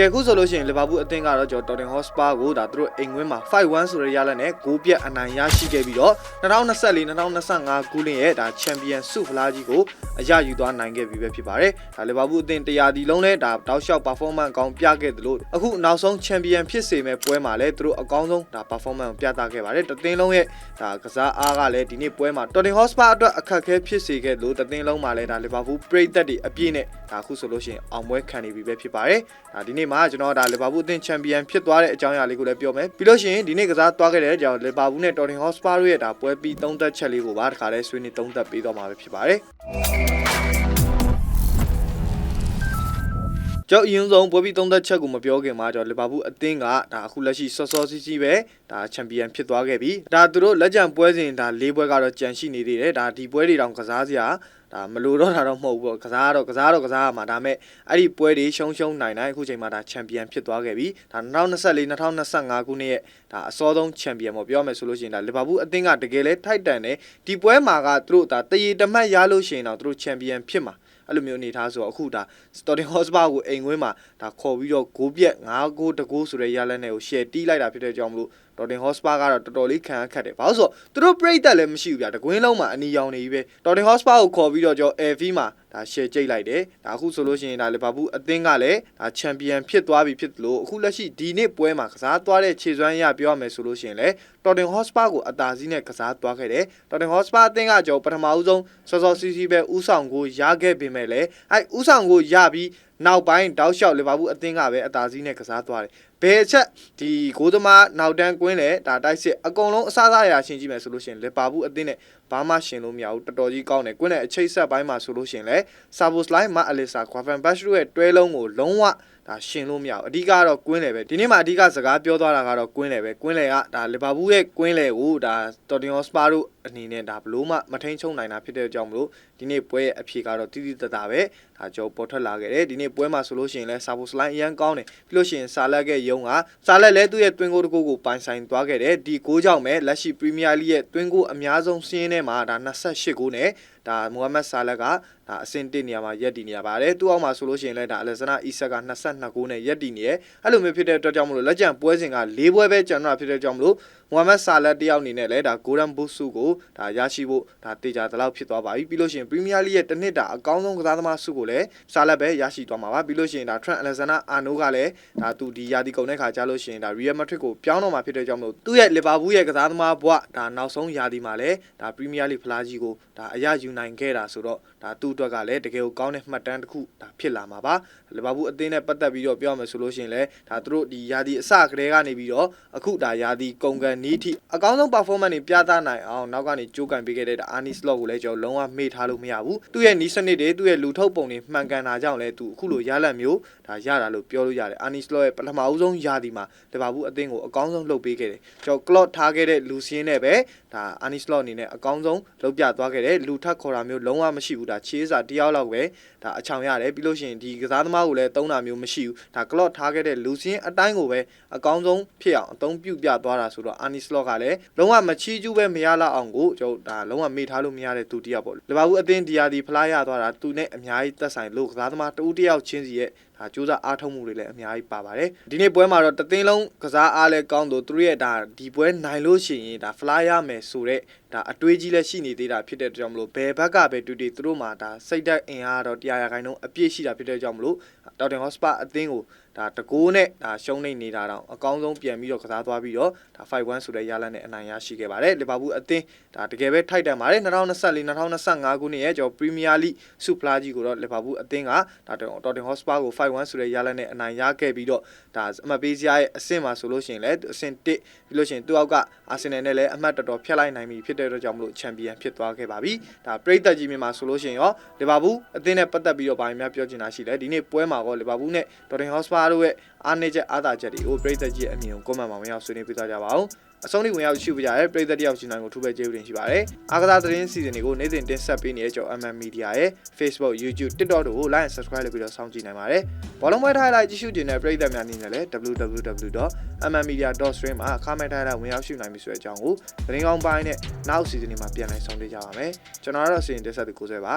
ကဲအခုဆိုလို့ရှိရင်လီဗာပူးအသင်းကတော့ကျွန်တော် Tottenham Hotspur ကိုဒါသူတို့အိမ်ဝင်းမှာ5-1ဆိုတဲ့ရလဒ်နဲ့6ပြတ်အနိုင်ရရှိခဲ့ပြီးတော့2024-2025ခုနှစ်ရဲ့ဒါ Champion ဆုဖလားကြီးကိုအရယူသွားနိုင်ခဲ့ပြီပဲဖြစ်ပါတယ်ဒါလီဗာပူးအသင်းတရားဒီလုံးလဲဒါတောက်လျှောက် performance ကောင်းပြခဲ့တယ်လို့အခုနောက်ဆုံး Champion ဖြစ်စေမဲ့ပွဲမှာလဲသူတို့အကောင်းဆုံးဒါ performance ကိုပြသခဲ့ပါတယ်တသင်းလုံးရဲ့ဒါကစားအားကလည်းဒီနေ့ပွဲမှာ Tottenham Hotspur အတွက်အခက်အခဲဖြစ်စေခဲ့လို့တသင်းလုံးမှာလဲဒါလီဗာပူးပရိသတ်တွေအပြည့်နဲ့ဒါအခုဆိုလို့ရှိရင်အောင်ပွဲခံနေပြီပဲဖြစ်ပါတယ်ဒါဒီနေ့မှာကျွန်တော်ဒါလီဗာပူးအသင်း Champion ဖြစ်သွားတဲ့အကြောင်းအရာလေးကိုလည်းပြောမယ်ပြီးလို့ရှိရင်ဒီနေ့ကစားသွားခဲ့တဲ့အကြောင်းလီဗာပူးနဲ့ Tottenham Hotspur တို့ရဲ့ဒါပွဲပြီးသုံးသက်ချက်လေးကိုပါတခါလဲဆွေးနွေးသုံးသက်ပေးတော့မှာပဲဖြစ်ပါတယ် ကျောက်အရင်ဆုံးပွဲပြီးသုံးသက်ချက်ကိုမပြောခင်မှာကျွန်တော်လီဗာပူးအသင်းကဒါအခုလက်ရှိစောစောစီးစီးပဲဒါချန်ပီယံဖြစ်သွားခဲ့ပြီဒါသူတို့လက်ကျန်ပွဲစဉ်ဒါ၄ပွဲကတော့ကြန့်ရှိနေသေးတယ်ဒါဒီပွဲတွေတောင်ကစားစရာဒါမလိုတော့တာတော့မဟုတ်ဘူးပေါ့ကစားတော့ကစားတော့ကစားရမှာဒါပေမဲ့အဲ့ဒီပွဲတွေရှုံးရှုံးနိုင်နိုင်အခုချိန်မှာဒါချန်ပီယံဖြစ်သွားခဲ့ပြီဒါ2024 2025ခုနှစ်ရဲ့ဒါအစောဆုံးချန်ပီယံပေါ့ပြောမယ်ဆိုလို့ရှိရင်ဒါလီဗာပူးအသင်းကတကယ်လဲထိုက်တန်တယ်ဒီပွဲမှာကသူတို့ဒါတရေတမတ်ရလို့ရှိရင်တော့သူတို့ချန်ပီယံဖြစ်မှာ အဲ့လိုမျိုးအနေထားဆိုတော့အခုဒါ Tottenham Hotspur ကိုအိမ်ဝင်းမှာဒါခေါ်ပြီးတော့ဂိုးပြက်9ဂိုးတဂိုးဆိုတဲ့ရလနဲ့ကို share တီးလိုက်တာဖြစ်တဲ့ကြောင့်မလို့ Tottenham Hotspur ကတော့တော်တော်လေးခံရခက်တယ်။ဘာလို့ဆိုတော့သူတို့ပြိတ်တက်လည်းမရှိဘူးဗျာ။တကွင်းလုံးမှာအနီရောင်နေပြီပဲ။ Tottenham Hotspur ကိုခေါ်ပြီးတော့ကျွန်တော် AV မှာ ဒါ share ကြိတ်လိုက်တယ်။ဒါအခုဆိုလို့ရှိရင်ဒါလီဗာပူးအသင်းကလည်းဒါချန်ပီယံဖြစ်သွားပြီဖြစ်လို့အခုလက်ရှိဒီနေ့ပွဲမှာကစားသွားတဲ့ခြေစွမ်းရပြောရမယ်ဆိုလို့ရှိရင်လည်း Tottenham Hotspur ကိုအသာစီးနဲ့ကစားသွားခဲ့တယ်။ Tottenham Hotspur အသင်းကကျွန်တော်ပထမဦးဆုံးစောစောစီးစီးပဲဥဆောင်ကိုရခဲ့ပေမဲ့လည်းအဲဥဆောင်ကိုရပြီး နောက်ပိုင်းတောက်လျှောက်လီဗာပူးအသင်းကပဲအသာစီးနဲ့ကစားသွားတယ်။ဘယ်အချက်ဒီဂိုးသမားနောက်တန်းကွင်းလဲဒါတိုက်စစ်အကုန်လုံးအစားစားရရှင်းကြည့်မယ်ဆိုလို့ရှိရင်လီဗာပူးအသင်းနဲ့ဘာမှရှင်လို့မရဘူးတော်တော်ကြီးကောင်းတယ်ကွင်းနဲ့အချိတ်ဆက်ပိုင်းမှာဆိုလို့ရှိရင်လဲဆာဘိုစလိုက်မအလီဆာကွာဖန်ဘတ်ရှ်တို့ရဲ့တွဲလုံးကိုလုံးဝ ဒါရှင်လို့မရဘူးအဓိကတော့ကွင်းလေပဲဒီနေ့မှာအဓိကစကားပြောသွားတာကတော့ကွင်းလေပဲကွင်းလေကဒါလီဗာပူးရဲ့ကွင်းလေကိုဒါတော်တင်ဟောစပါတို့အနေနဲ့ဒါဘလို့မှမထိန်ချုံနိုင်တာဖြစ်တဲ့အကြောင်းမလို့ဒီနေ့ပွဲရဲ့အဖြေကတော့တိတိတတ်တာပဲဒါကြောပေါ်ထွက်လာခဲ့တယ်ဒီနေ့ပွဲမှာဆိုလို့ရှိရင်လဲဆာဘိုစလိုက်အရန်ကောင်းတယ်ပြီးလို့ရှိရင်ဆာလက်ရဲ့ယုံကဆာလက်လဲသူ့ရဲ့တွင်းကိုတကူကိုပိုင်ဆိုင်သွားခဲ့တယ်ဒီကိုကြောင့်ပဲလက်ရှိပရီးမီးယားလိရဲ့တွင်းကိုအများဆုံးစီးရင်ထဲမှာဒါ28ကိုနဲ့ဒါမိုဟာမက်ဆာလက်ကဒါအဆင့်1နေရာမှာရက်တည်နေရပါတယ်သူ့အောက်မှာဆိုလို့ရှိရင်လည်းဒါအလက်ဇနာအီဆက်က22ကိုနဲ့ရက်တည်နေရအဲ့လိုမျိုးဖြစ်တဲ့အတွက်ကြောင့်မလို့လက်ကျန်ပွဲစဉ်က၄ပွဲပဲကျန်တော့ဖြစ်တဲ့ကြောင့်မလို့မိုဟာမက်ဆာလက်တယောက်အနေနဲ့လည်းဒါဂိုဒန်ဘူဆုကိုဒါရရှိဖို့ဒါတေချာတလောက်ဖြစ်သွားပါပြီပြီးလို့ရှိရင်ပရီးမီးယားလိရဲ့တစ်နှစ်တာအကောင်းဆုံးကစားသမားဆုကိုလည်းဆာလက်ပဲရရှိသွားမှာပါပြီးလို့ရှိရင်ဒါ Trent Alexander-Arnold ကလည်းဒါသူဒီယာဒီကုန်တဲ့ခါကြားလို့ရှိရင်ဒါ Real Madrid ကိုပြောင်းတော့မှာဖြစ်တဲ့ကြောင့်မလို့သူ့ရဲ့ Liverpool ရဲ့ကစားသမားဘဝဒါနောက်ဆုံးယာဒီမှာလည်းဒါ Premier League ဖလားကြီးကိုဒါအရယူနိုင်ခဲ့တာဆိုတော့ ဒါသူ့အတွက်ကလည်းတကယ်ကိုကောင်းတဲ့မှတ်တမ်းတစ်ခုဒါဖြစ်လာမှာပါလီဗာပူးအသင်းနဲ့ပတ်သက်ပြီးတော့ပြောမယ်ဆိုလို့ရှိရင်လည်းဒါသူတို့ဒီယာဒီအစကတည်းကနေပြီးတော့အခုဒါယာဒီကုန်ကန်နီးထိအကောင်းဆုံး performance တွေပြသနိုင်အောင်နောက်ကနေကြိုးကန်ပေးခဲ့တဲ့ဒါအာနီစလော့ကိုလည်းကျွန်တော်လုံးဝမေ့ထားလို့မရဘူးသူ့ရဲ့နီးစနစ်တွေသူ့ရဲ့လူထုတ်ပုံတွေမှန်ကန်တာကြောင့်လည်းသူအခုလိုရလတ်မျိုးဒါရတာလို့ပြောလို့ရတယ်အာနီစလော့ရဲ့ပထမဦးဆုံးယာဒီမှာလီဗာပူးအသင်းကိုအကောင်းဆုံးလုပ်ပေးခဲ့တယ်ကျွန်တော်ကလော့ထားခဲ့တဲ့လူစင်းနဲ့ပဲဒါအာနီစလော့အနေနဲ့အကောင်းဆုံးလုပ်ပြသွားခဲ့တယ်လူထပ်ခေါ်တာမျိုးလုံးဝမရှိဘူးဒါချေးစာတယောက်လောက်ပဲဒါအချောင်ရတယ်ပြီးလို့ရှိရင်ဒီကစားသမားကိုလည်းသုံးတာမျိုးမရှိဘူးဒါကလော့ထားခဲ့တဲ့လူစင်းအတိုင်းကိုပဲအကောင်းဆုံးဖြစ်အောင်အသုံးပြုပြသွားတာဆိုတော့အာနီစလော့ကလည်းလုံးဝမချီးကျူးပဲမရလောက်အောင်ကိုကျွန်တော်ဒါလုံးဝမေ့ထားလို့မရတဲ့သူတယောက်ပေါ့လီဗာပူးအသင်းဒီယာဒီဖလားရသွားတာသူနဲ့အများကြီးသက်ဆိုင်လို့ကစားသမားတူတယောက်ချင်းစီရဲ့ ဒါစူးစမ်းအားထုတ်မှုတွေလည်းအများကြီးပါပါတယ်ဒီနေ့ပွဲမှာတော့တသင်းလုံးကစားအားလည်းကောင်းလို့သူတို့ရဲ့ဒါဒီပွဲနိုင်လို့ရှိရင်ဒါဖလားရမယ်ဆိုတော့ဒါအတွေးကြီးလည်းရှိနေသေးတာဖြစ်တဲ့အတွက်ကြောင့်မလို့ဘယ်ဘက်ကပဲတူတူသူတို့မှာဒါစိတ်ဓာတ်အင်အားတော့တရားရခိုင်နှုန်းအပြည့်ရှိတာဖြစ်တဲ့ကြောင့်မလို့ဒေါက်တင်ဟော့စပါအသင်းကို ဒါတကိုးနဲ့ဒါရှုံးနေနေတာတော့အကောင်းဆုံးပြန်ပြီးတော့ကစားသွားပြီးတော့ဒါ5-1ဆိုတဲ့ရလဒ်နဲ့အနိုင်ရရှိခဲ့ပါတယ်လီဗာပူးအသင်းဒါတကယ်ပဲထိုက်တန်ပါတယ်2024 2025ခုနှစ်ရဲ့ကျွန်တော်ပရီးမီးယားလိဆူဖလားကြီးကိုတော့လီဗာပူးအသင်းကဒါဒေါက်တင်ဟော့စပါကို5-1ဆိုတဲ့ရလဒ်နဲ့အနိုင်ရခဲ့ပြီးတော့ဒါအမှတ်ပေးစရာရဲ့အဆင့်မှာဆိုလို့ရှိရင်လည်းအဆင့်1ပြီးလို့ရှိရင်သူ့အောက်ကအာဆင်နယ်နဲ့လည်းအမှတ်တော်တော်ဖျက်လိုက်နိုင်ပြီဖြစ်တဲ့အတွက်ကြောင့်မလို့ချန်ပီယံဖြစ်သွားခဲ့ပါပြီဒါပရိသတ်ကြီးမြန်မာဆိုလို့ရှိရင်ရောလီဗာပူးအသင်းနဲ့ပတ်သက်ပြီးတော့ဗာများပြောချင်တာရှိတယ်ဒီနေ့ပွဲမှာကောလီဗာပူးနဲ့ဒေါ်တင်ဟော့စပါတို့ရဲ့အားနည်းချက်အားသာချက်တွေကိုပရိသတ်ကြီးအမြင်ကိုကွန်မန့်မှာဝင်ရောက်ဆွေးနွေးပြသကြပါအောင်အဆုံးထိဝင်ရောက်ရှုပြကြရဲပရိသတ်တယောက်ချင်းတိုင်းကိုထူးပဲကျေးဇူးတင်ရှိပါတယ်အားကစားသတင်းစီစဉ်တွေကိုနေ့စဉ်တင်ဆက်ပေးနေတဲ့ကျော် MM Media ရဲ့ Facebook YouTube TikTok တို့ကို Like and Subscribe လုပ်ပြီးတော့စောင့်ကြည့်နိုင်ပါတယ်ဘောလုံးပွဲထားလိုက်ကြည့်ရှုတင်တဲ့ပရိသတ်များအနေနဲ့လည်း www.mmmedia.stream မှာ comment ထားလိုက်ဝင်ရောက်ရှုနိုင်ပြီဆိုတဲ့အကြောင်းကိုသတင်းကောင်းပိုင်းနဲ့နောက်စီစဉ်တွေမှာပြန်လည်ဆောင်တွေ့ကြပါမယ်ကျွန်တော်ကတော့စီရင်တင်ဆက်သူကိုဆွဲပါ